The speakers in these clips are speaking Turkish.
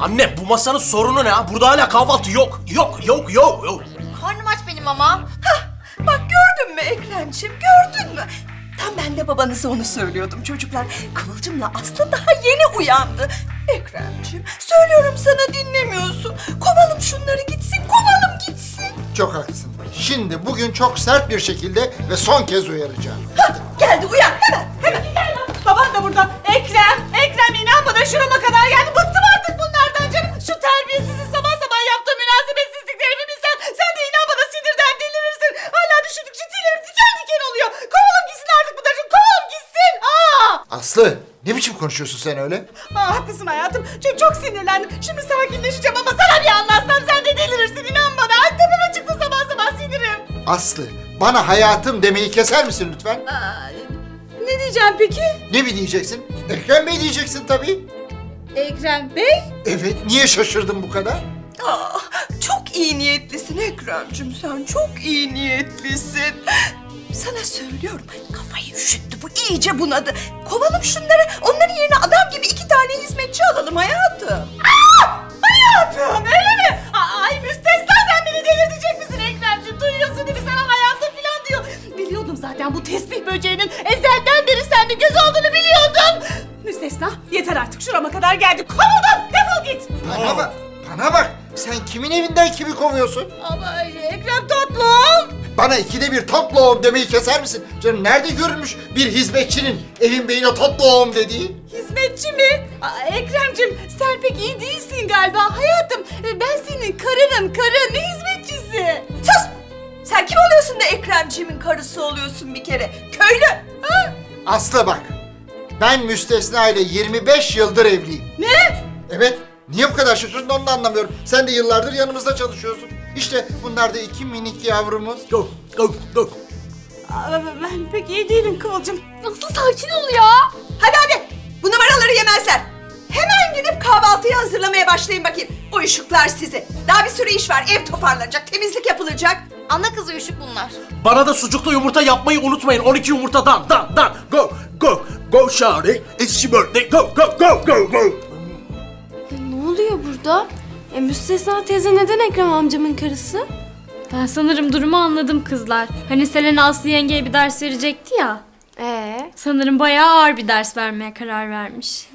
Anne bu masanın sorunu ne ha? Burada hala kahvaltı yok. Yok yok yok yok. Karnım aç benim ama. Hah, bak gördün mü Ekrem'ciğim gördün mü? Tam ben de babanıza onu söylüyordum çocuklar. Kıvılcımla Aslı daha yeni uyandı. Ekrem'ciğim söylüyorum sana dinlemiyorsun. Kovalım şunları gitsin kovalım gitsin. Çok haklısın. Şimdi bugün çok sert bir şekilde ve son kez uyaracağım. Hah, geldi uyan hemen hemen. Aslı ne biçim konuşuyorsun sen öyle? Aa, haklısın hayatım. Çok, çok sinirlendim. Şimdi sakinleşeceğim ama sana bir anlatsam sen de delirirsin. inan bana. Ay tepeme çıktı sabah sabah sinirim. Aslı bana hayatım demeyi keser misin lütfen? Ne diyeceğim peki? Ne mi diyeceksin? Ekrem Bey diyeceksin tabii. Ekrem Bey? Evet niye şaşırdın bu kadar? Aa, çok iyi niyetlisin Ekrem'cim sen çok iyi niyetlisin. Sana söylüyorum kafayı üşüttü bu iyice bunadı. Kovalım şunları onların yerine adam gibi iki tane hizmetçi alalım hayatım. Hayatım öyle mi? Ay müstesna sen beni delirtecek misin Ekremciğim? Duyuyorsun değil mi sana hayatım falan diyor. Biliyordum zaten bu tesbih böceğinin ezelden beri sende göz olduğunu biliyordum. Müstesna yeter artık şurama kadar geldi. Kovuldun defol git. Bana bak, bana bak. Sen kimin evinden kimi kovuyorsun? Ama Ekrem tatlım. Bana ikide bir tatlı oğlum demeyi keser misin? Canım nerede görülmüş bir hizmetçinin evin beyine tatlı oğlum dediği? Hizmetçi mi? Aa, Ekremciğim sen pek iyi değilsin galiba hayatım. e, Ben senin karınım karın ne hizmetçisi? Sus! Sen kim oluyorsun da Ekremciğimin karısı oluyorsun bir kere? Köylü! Ha? Aslı bak. Ben müstesna ile 25 yıldır evliyim. Ne? Evet. Niye bu kadar şaşırdın onu da anlamıyorum. Sen de yıllardır yanımızda çalışıyorsun. İşte bunlar da iki minik yavrumuz. Go go go. Aa, Ben pek iyi değilim Kıvılcım. Nasıl sakin ol ya? Hadi hadi! Bu numaraları yemezler. Hemen gidip kahvaltıyı hazırlamaya başlayın bakayım. Uyuşuklar sizi. Daha bir sürü iş var. Ev toparlanacak, temizlik yapılacak. Ana kızı üşük bunlar. Bana da sucuklu yumurta yapmayı unutmayın. 12 yumurtadan dan dan. Go go go. It's your birthday. Go go go go go. Oluyor burada? E Müstesna teyze neden Ekrem amcamın karısı? Ben sanırım durumu anladım kızlar. Hani Selena Aslı yengeye bir ders verecekti ya. Ee, Sanırım bayağı ağır bir ders vermeye karar vermiş.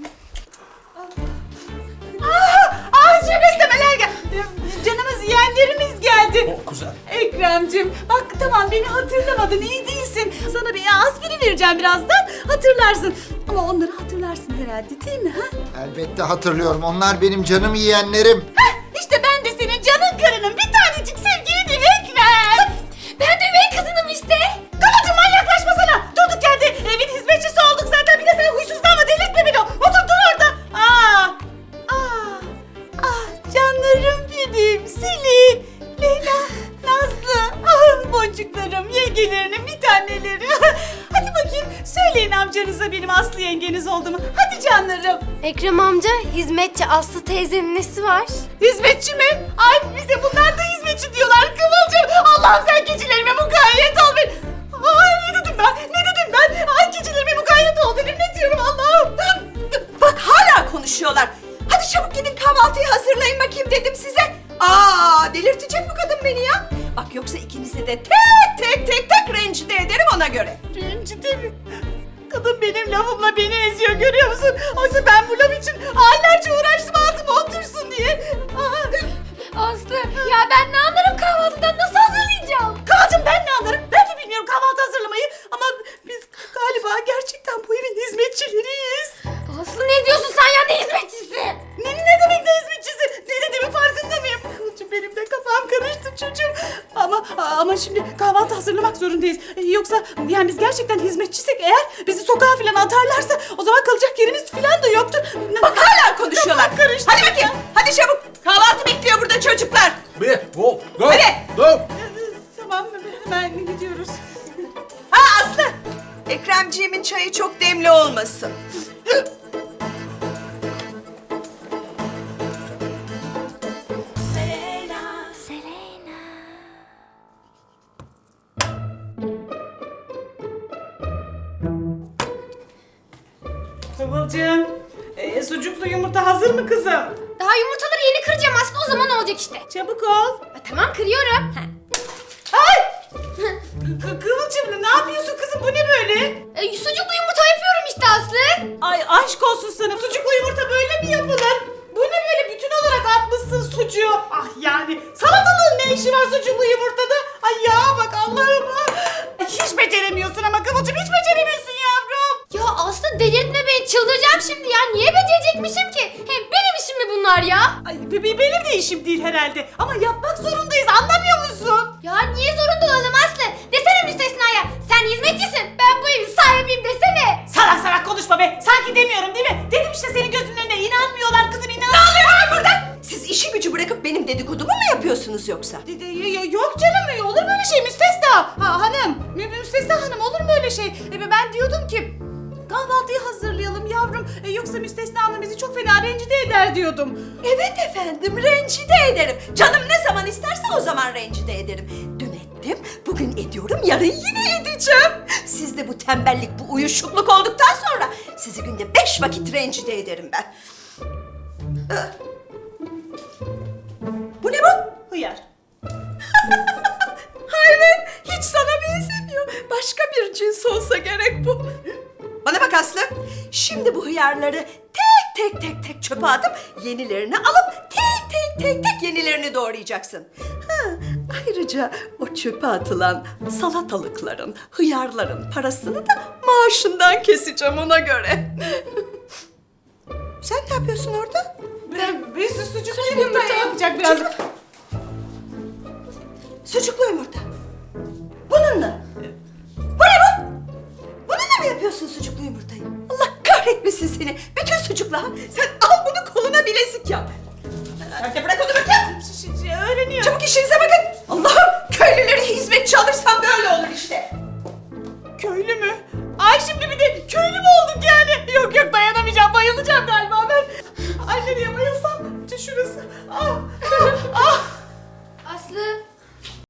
Aa çok istemeler geldi. Canımız yeğenlerimiz geldi. Oh, güzel. Ekrem'cim bak tamam beni hatırlamadın iyi değilsin. Sana bir aspirin vereceğim birazdan hatırlarsın. Ama onları hatırlarsın herhalde değil mi? Ha? Elbette hatırlıyorum. Onlar benim canım yiyenlerim. Heh, işte ben de senin canın karının bir tanecik amcanıza benim Aslı yengeniz olduğumu. Hadi canlarım. Ekrem amca hizmetçi Aslı teyzenin nesi var? Hizmetçi mi? Ay bize bunlar da hizmetçi diyorlar Kıvılcım. Allah'ım sen keçilerime mukayyet ol benim. Ay ne dedim ben? Ne dedim ben? Ay keçilerime mukayyet ol dedim. Ne diyorum Allah'ım? Bak hala konuşuyorlar. Hadi çabuk gidin kahvaltıyı hazırlayın bakayım dedim size. Aa delirtecek bu kadın beni ya. Bak yoksa ikinizi de tek tek tek tek rencide ederim ona göre. Rencide mi? Kadın benim lafımla beni eziyor görüyor musun? Oysa ben bu laf için aylarca uğraştım ağzıma otursun diye. Aa, Aslı ya ben ne anlarım kahvaltıdan nasıl hazırlayacağım? Kıvılcım ben ne anlarım? Şimdi kahvaltı hazırlamak zorundayız. Ee, Yoksa yani biz gerçekten hizmetçisek eğer bizi sokağa falan atarlarsa o zaman kalacak yerimiz falan da yoktur. Bak hala konuşuyorlar. Kafam karıştı. Hadi bakayım. Hadi çabuk. Kahvaltı bekliyor burada çocuklar. Bir go go. Hadi. Go. Tamam hemen gidiyoruz. Ha Aslı. Ekremciğimin çayı çok demli olmasın. Kıvılcım, e, sucuklu yumurta hazır mı kızım? Daha yumurtaları yeni kıracağım Aslı o zaman olacak işte. Çabuk ol. Ha, tamam kırıyorum. Ay! Kı- Kıvılcım ne yapıyorsun kızım bu ne böyle? E, sucuklu yumurta yapıyorum işte Aslı. Ay aşk olsun sana sucuklu yumurta böyle mi yapılır? Bu ne böyle bütün olarak atmışsın sucuğu? Ah yani bunlar ya? Ay be- be- benim de işim değil herhalde. Ama yapmak zorundayız anlamıyor musun? Ya niye zorunda olalım Aslı? Desene müstesnaya. Sen hizmetçisin. Ben bu evin sahibiyim desene. Salak salak konuşma be. Sanki demiyorum değil mi? Dedim işte senin gözünün önüne inanmıyorlar kızım inanmıyorlar. Ne burada? Siz işi gücü bırakıp benim dedikodumu mu yapıyorsunuz yoksa? Yok canım olur mu öyle şey müstesna? Ha, hanım mü- müstesna hanım olur mu öyle şey? E, ben diyordum ki kahvaltıyı hazırlayalım yavrum. E, yoksa müstesna hanım bizi çok fena rencide eder diyordum. Evet efendim rencide ederim. Canım ne zaman isterse o zaman rencide ederim. Dün ettim, bugün ediyorum, yarın yine edeceğim. Siz de bu tembellik, bu uyuşukluk olduktan sonra sizi günde beş vakit rencide ederim ben. Ee, Bana bak Aslı, şimdi bu hıyarları tek tek tek tek çöpe atıp yenilerini alıp tek tek tek tek yenilerini doğrayacaksın. Ha, ayrıca o çöpe atılan salatalıkların, hıyarların parasını da maaşından keseceğim ona göre. Sen ne yapıyorsun orada? Ben bir su- sucuk yumurta yapacak biraz. Sucuklu yumurta. Bununla. Yapıyorsun sucuklu yumurtayı? Allah kahretmesin seni. Bütün sucukla. Sen al bunu koluna bilezik yap. Sen de bırak onu bakayım. Öğreniyor. Çabuk işinize bakın. Allah'ım köylüleri hizmetçi alırsam böyle olur